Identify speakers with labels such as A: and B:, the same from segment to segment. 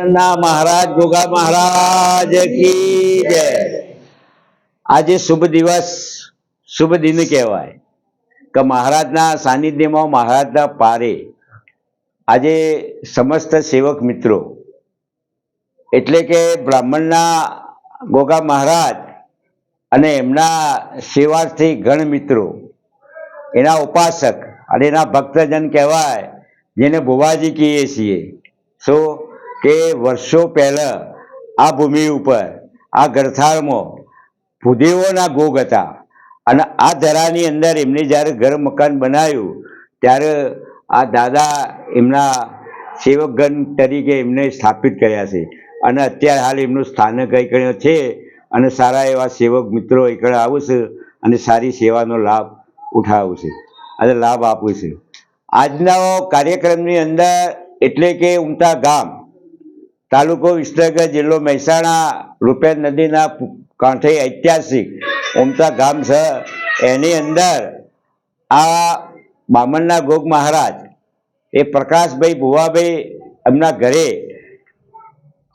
A: ના, મહારાજ, ગોગા મહારાજ કી જય. આજે શુભ દિવસ, શુભ દિન કહેવાય. કે મહારાજના સાનિધ્યમાં મહારાજના પારે આજે સમસ્ત સેવક મિત્રો, એટલે કે બ્રાહ્મણના ગોગા મહારાજ અને એમના સેવાર્થી ગણ મિત્રો, એના ઉપાસક અને એના ભક્તજન કહેવાય, જેને ભુવાજી કહીએ છીએ. શું કે વર્ષો પહેલાં આ ભૂમિ ઉપર, આ ગરથાળમાં ભૂદેવોના ગોગ હતા. અને આ ધરાની અંદર એમને જ્યારે ઘર મકાન બનાવ્યું, ત્યારે આ દાદા એમના સેવકગણ તરીકે એમને સ્થાપિત કર્યા છે. અને અત્યારે હાલ એમનું સ્થાનક અહીં છે અને સારા એવા સેવક મિત્રો એકડે આવશે અને સારી સેવાનો લાભ ઉઠાવશે અને લાભ આપું છે. આજના કાર્યક્રમની અંદર એટલે કે ઉમતા ગામ તાલુકો વિસનગર જિલ્લો મહેસાણા રૂપેર નદીના કાંઠે ઐતિહાસિક ઉમતા ગામ છે. એની અંદર આ બામણના ગોગ મહારાજ, એ પ્રકાશભાઈ ભુવાભાઈ એમના ઘરે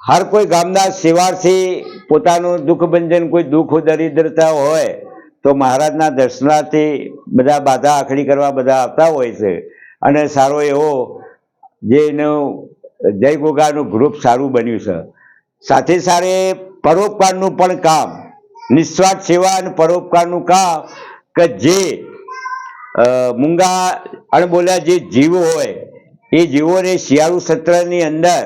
A: હર કોઈ ગામના સેવાર્થી પોતાનું દુઃખ ભંજન કોઈ દુઃખ, દરિદ્રતા હોય, તો મહારાજના દર્શનાર્થી બધા બાધા આખડી કરવા બધા આવતા હોય છે. અને સારો એવો જે એનું જય ગોગાનું ગ્રુપ સારું બન્યું છે. સાથે સાથે પરોપકારનું પણ કામ, નિસ્વાર્થ સેવા અને પરોપકારનું કામ કે જે મૂંગા અણબોલ્યા જે જીવો હોય, એ જીવોને શિયાળુ સત્રની અંદર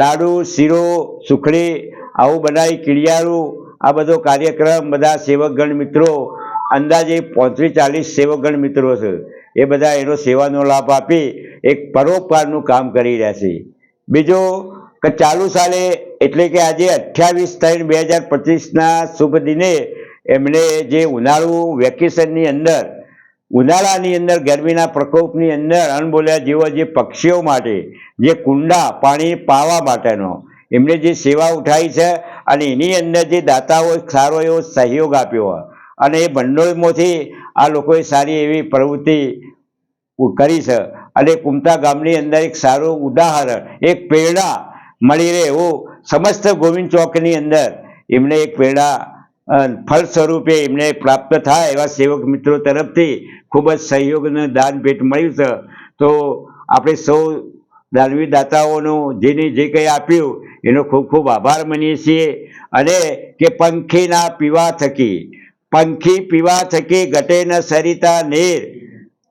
A: લાડુ, શીરો, સુખડી, આવું બનાવી કીડિયારું આ બધો કાર્યક્રમ બધા સેવકગણ મિત્રો, અંદાજે પાંત્રીસ ચાલીસ સેવકગણ મિત્રો છે. એ બધા એનો સેવાનો લાભ આપી એક પરોપકારનું કામ કરી રહ્યા છે. બીજો કે ચાલુ સાલે એટલે કે આજે અઠ્યાવીસ ત્રણ બે હજાર પચીસના શુભ દિને એમણે જે ઉનાળુ વેકેશનની અંદર, ઉનાળાની અંદર, ગરમીના પ્રકોપની અંદર અણબોલ્યા જેવા જે પક્ષીઓ માટે, જે કુંડા, પાણી પાવા માટેનો એમને જે સેવા ઉઠાવી છે અને એની અંદર જે દાતાઓ સારો એવો સહયોગ આપ્યો. અને એ ભંડોળમાંથી આ લોકોએ સારી એવી પ્રવૃત્તિ કરી છે અને કુમતા ગામની અંદર એક સારું ઉદાહરણ, એક પ્રેરણા મળી રહે એવું સમસ્ત ગોવિંદ ચોકની અંદર. એમને એક પ્રેરણા ફળ સ્વરૂપે એમને પ્રાપ્ત થાય એવા સેવક મિત્રો તરફથી ખૂબ જ સહયોગનું દાન ભેટ મળ્યું છે. તો આપણે સૌ દાનવી દાતાઓનું જેને જે કંઈ આપ્યું, એનો ખૂબ ખૂબ આભાર માનીએ છીએ. અને કે પંખીના પીવા થકી, પંખી પીવા થકી ઘટે ન સરિતા નેર.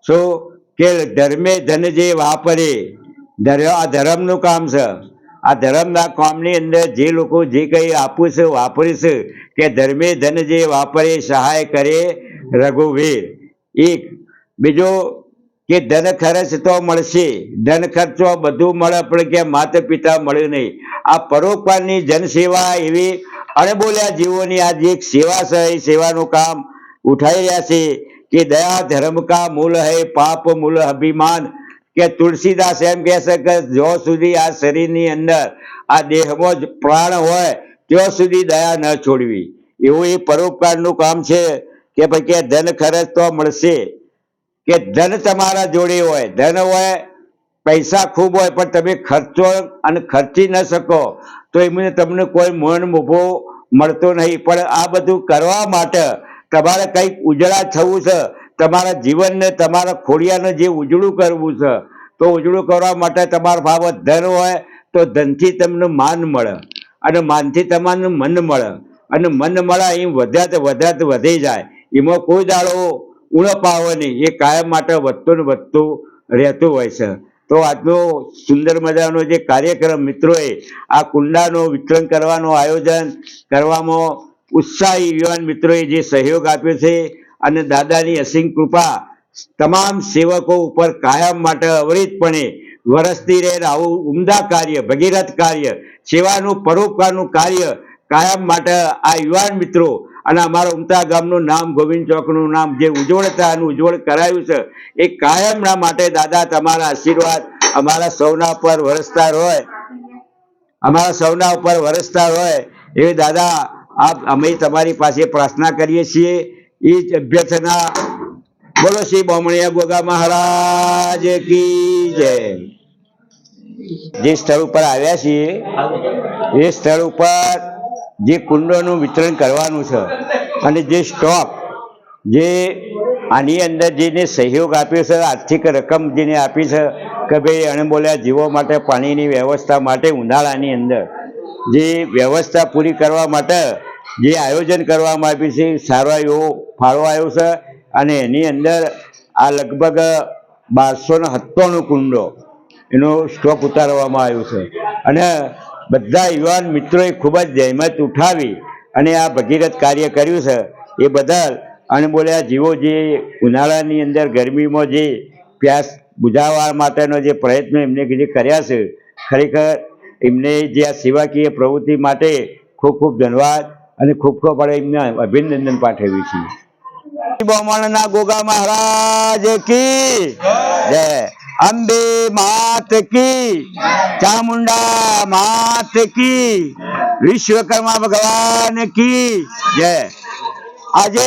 A: શું કે ધર્મે ધન જે વાપરે ધર્મ આ ધર્મનું કામ છે. આ ધર્મના કામની અંદર જે લોકો જે કંઈ આપું છે વાપરીશ કે ધર્મે ધન જે વાપરે, સહાય કરે રઘુવીર. એક. બીજો કે ધન ખર્ચ તો મળશે, ધન ખર્ચો બધું મળે, પણ કે માતા પિતા મળ્યું નહીં. આ પરોપકારની જનસેવા એવી અણબોલ્યા જીવોની આ જે સેવા છે, એ સેવાનું કામ ઉઠાઈ રહ્યા છે. કે દયા ધર્મ કા मूल હૈ, પાપ મૂલ અભિમાન? કે તુલસીદાસ એમ કહે છે કે જો સુધી આ શરીરની અંદર આ દેહમાં જ પ્રાણ હોય, ત્યાં સુધી દયા ન છોડવી. એવું એ પરોપકારનું કામ છે કે ભાઈ કે ધન ખર્ચ તો મળશે. કે ધન તમારા જોડે હોય, ધન હોય, પૈસા ખૂબ હોય, પણ તમે ખર્ચો અને ખર્ચી ન શકો, તો એમને તમને કોઈ મન મોભો મળતો નહીં. પણ આ બધું કરવા માટે તમારે કંઈક ઉજળા થવું છે, તમારા જીવનને, તમારા ખોડિયાને જે ઉજળું કરવું છે, તો ઉજળું કરવા માટે તમારા ભાવ ધન હોય, તો ધનથી તમને માન મળે અને માનથી તમારું મન મળે અને મન મળે એ વધ્યાત વધારે વધી જાય. એમાં કોઈ દાડો ઉણપ આવે નહીં, એ કાયમ માટે વધતું ને વધતું રહેતું હોય છે. તો આજનો સુંદર મજાનો જે કાર્યક્રમ, મિત્રોએ આ કુંડાનું વિતરણ કરવાનું આયોજન કરવામાં ઉત્સાહી યુવાન મિત્રોએ જે સહયોગ આપ્યો છે અને દાદાની અસીમ કૃપા તમામ સેવકો ઉપર કાયમ માટે અવરિતપણે વરસતી રહે આવું ઉમદા કાર્ય, ભગીરથ કાર્ય, સેવાનું પરોપકારનું કાર્ય કાયમ માટે આ યુવાન મિત્રો અને અમારા ઉમતા ગામનું નામ ગોવિંદ ચોકનું નામ જે ઉજ્જવળતા અને ઉજ્જવળ કરાયું છે, એ કાયમના માટે દાદા તમારા આશીર્વાદ અમારા સૌના પર વરસતા હોય અમારા સૌના ઉપર વરસતા હોય એ દાદા આપ અમે તમારી પાસે પ્રાર્થના કરીએ છીએ. એ જ અભ્યર્થના. બોલો શ્રી બમણિયા ગોગા મહારાજ કી જય. જે સ્થળ ઉપર આવ્યા છીએ, એ સ્થળ ઉપર જે કુંડોનું વિતરણ કરવાનું છે અને જે સ્ટોક જે આની અંદર જેને સહયોગ આપ્યો છે, આર્થિક રકમ જેને આપી છે, કે ભાઈ અણબોલ્યા જીવો માટે, પાણીની વ્યવસ્થા માટે, ઉનાળાની અંદર જે વ્યવસ્થા પૂરી કરવા માટે જે આયોજન કરવામાં આવ્યું છે સારો એવો ફાળો આવ્યો છે અને એની અંદર આ લગભગ બારસો ને સત્તાણું કુંડો એનો સ્ટોક ઉતારવામાં આવ્યો છે. અને બધા યુવાન મિત્રોએ ખૂબ જ જહેમત ઉઠાવી અને આ ભગીરથ કાર્ય કર્યું છે. એ બદલ અણબોલ્યા જીવો જે ઉનાળાની અંદર ગરમીમાં જે પ્યાસ બુઝાવવા માટેનો જે પ્રયત્નો એમને જે કર્યા છે, ખરેખર એમને જે આ સેવાકીય પ્રવૃત્તિ માટે ખૂબ ખૂબ ધન્યવાદ. અને ખૂબ ખૂબ આપણે એમને અભિનંદન પાઠવીએ છીએ. બ્રાહ્મણના ગોગા મહારાજ કી. જય અંબે માત કી. ચામુંડા માત કી. વિશ્વકર્મા ભગવાન કી. જય. આજે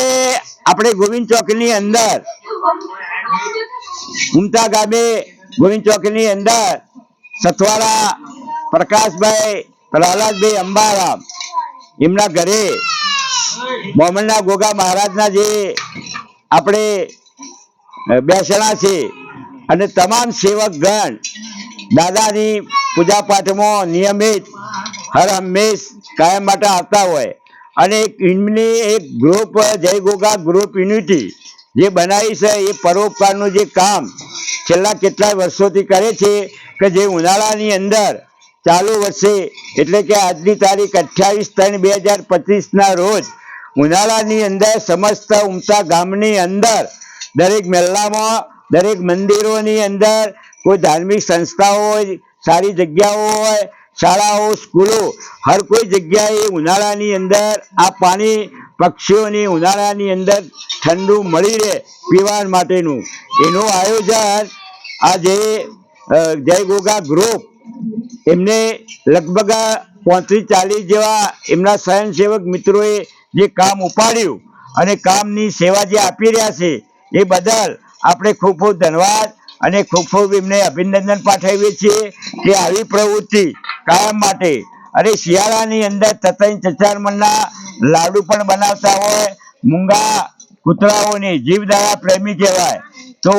A: આપણે ગોવિંદ ચોકની અંદર ઉમતા ગામે ગોવિંદ ચોકની અંદર સથવારા પ્રકાશભાઈ પ્રહલાદભાઈ અંબારામ એમના ઘરે મોમનના ગોગા મહારાજના જે આપણે બેસણા છે અને તમામ સેવકગણ દાદાની પૂજા પાઠમાં નિયમિત હર હંમેશ કાયમ માટે આવતા હોય. અને એક એમની એક ગ્રુપ જય ગોગા ગ્રુપ યુનિટી જે બનાવી છે, એ પરોપકારનું જે કામ છેલ્લા કેટલાય વર્ષોથી કરે છે કે જે ઉનાળાની અંદર ચાલુ વર્ષે, એટલે કે આજની તારીખ અઠ્યાવીસ ત્રણ બે હજાર પચીસના રોજ, ઉનાળાની અંદર સમસ્ત ઉમતા ગામની અંદર, દરેક મહેલામાં દરેક મંદિરોની અંદર કોઈ ધાર્મિક સંસ્થાઓ હોય, સારી જગ્યાઓ હોય, શાળાઓ, સ્કૂલો, હર કોઈ જગ્યાએ ઉનાળાની અંદર આ પાણી પક્ષીઓની ઉનાળાની અંદર ઠંડુ મળી રહે પીવા માટેનું. એનું આયોજન આ જે જય ગોગા ગ્રુપ એમને લગભગ પાંત્રીસ ચાલીસ જેવા એમના સ્વયંસેવક મિત્રોએ જે કામ ઉપાડ્યું અને કામની સેવા જે આપી રહ્યા છે, એ બદલ આપણે ખૂબ ખૂબ ધન્યવાદ અને ખૂબ ખૂબ એમને અભિનંદન પાઠવીએ છીએ કે આવી પ્રવૃત્તિ કાયમ માટે અને શિયાળાની અંદર તતઈ ચચારમણના લાડુ પણ બનાવતા હોય, મૂંગા કૂતરાઓને જીવદાળા પ્રેમી કહેવાય. તો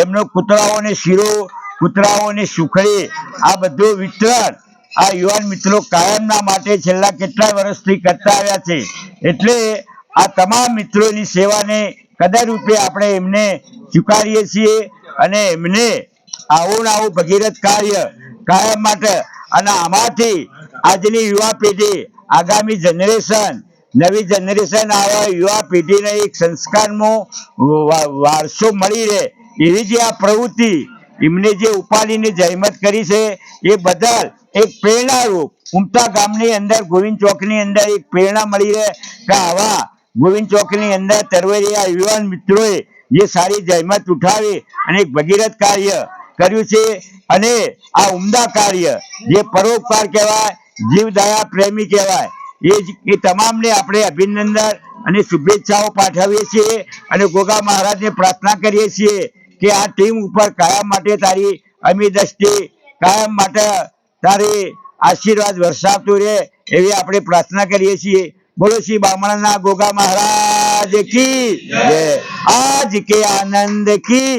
A: એમનો કૂતરાઓને શીરો કૂતરાઓની સુખડી આ બધું વિતરણ આ યુવાન મિત્રો કાયમના માટે છેલ્લા કેટલાય વર્ષથી કરતા આવ્યા છે. એટલે આ તમામ મિત્રોની સેવાને કદર રૂપે આપણે એમને સ્વીકારીએ છીએ અને એમને આવું આવું ભગીરથ કાર્ય કાયમ માટે અને આમાંથી આજની યુવા પેઢી, આગામી જનરેશન, નવી જનરેશન આવા યુવા પેઢીને એક સંસ્કારનો વારસો મળી રહે એવી જે આ પ્રવૃત્તિ એમને જે ઉપાડીને જહેમત કરી છે, એ બદલ એક પ્રેરણારૂપ ઉમતા ગામની અંદર, ગોવિંદ ચોકની અંદર એક પ્રેરણા મળી રહે કે આવા ગોવિંદ ચોકની અંદર તરવરિયા યુવાન મિત્રોએ જે સારી જહેમત ઉઠાવી અને એક ભગીરથ કાર્ય કર્યું છે અને આ ઉમદા કાર્ય જે પરોપકાર કહેવાય, જીવદયા પ્રેમી કહેવાય, એ એ તમામને આપણે અભિનંદન અને શુભેચ્છાઓ પાઠવીએ છીએ અને ગોગા મહારાજને પ્રાર્થના કરીએ છીએ. કે આ ટીમ ઉપર કાયમ માટે તારી અમી દ્રષ્ટિ, કાયમ માટે તારી આશીર્વાદ વરસાવતું રહે એવી આપણે પ્રાર્થના કરીએ છીએ બોલો શ્રી બામણના ગોગા મહારાજ કી જય આજ કે આનંદ કી.